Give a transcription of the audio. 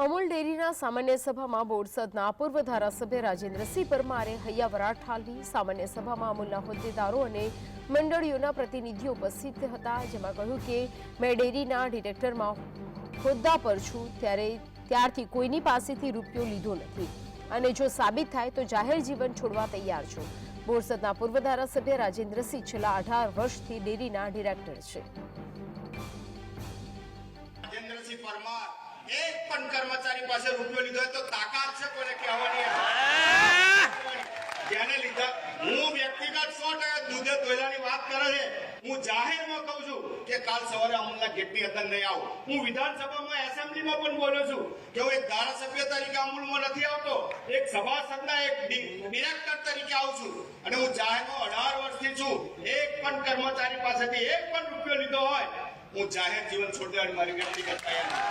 અમૂલ ડેરીના સામાન્ય સભામાં બોરસદના પૂર્વ ધારાસભ્ય રાજેન્દ્રસિંહ પરમારે હૈયાવરાટ ઠાલવી. સામાન્ય સભામાં અમૂલના હોદ્દેદારો અને મંડળીઓના પ્રતિનિધિઓ ઉપસ્થિત હતા, જેમાં કહ્યું કે, મેં ડેરીના ડિરેક્ટરમાં હોદ્દા પર છું, ત્યારે ત્યારથી કોઈની પાસેથી રૂપિયો લીધો નથી. અને જો સાબિત થાય તો જાહેર જીવન છોડવા તૈયાર છું. બોરસદના પૂર્વ ધારાસભ્ય રાજેન્દ્રસિંહ છેલ્લા અઢાર વર્ષથી ડેરીના ડિરેક્ટર છે. રાજેન્દ્રસિંહ પરમાર એક પણ કર્મચારી પાસે રૂપિયો લીધો તો તાકાત છે કોને કહેવાની. જેને લીધા. હું વ્યક્તિગત સો ટકા દૂધે ધોયલાની વાત કરે છે. હું જાહેરમાં કહું છું કે કાલ સવારે અમૂલના ગેટની અંદર નહીં આવું. હું વિધાનસભામાં એસેમ્બલીમાં પણ બોલ્યો છું કે હું એક ધારાસભ્ય તરીકે અમૂલમાં નથી આવતો. એક સભાસદના એક ડિરેક્ટર તરીકે આવું છું. અને હું જાહેરમાં અઢાર વર્ષથી છું. એક પણ કર્મચારી પાસેથી એક પણ રૂપિયો લીધો હોય. હું જાહેર જીવન છોડી દેવાની મારી વ્યક્તિગત તૈયારી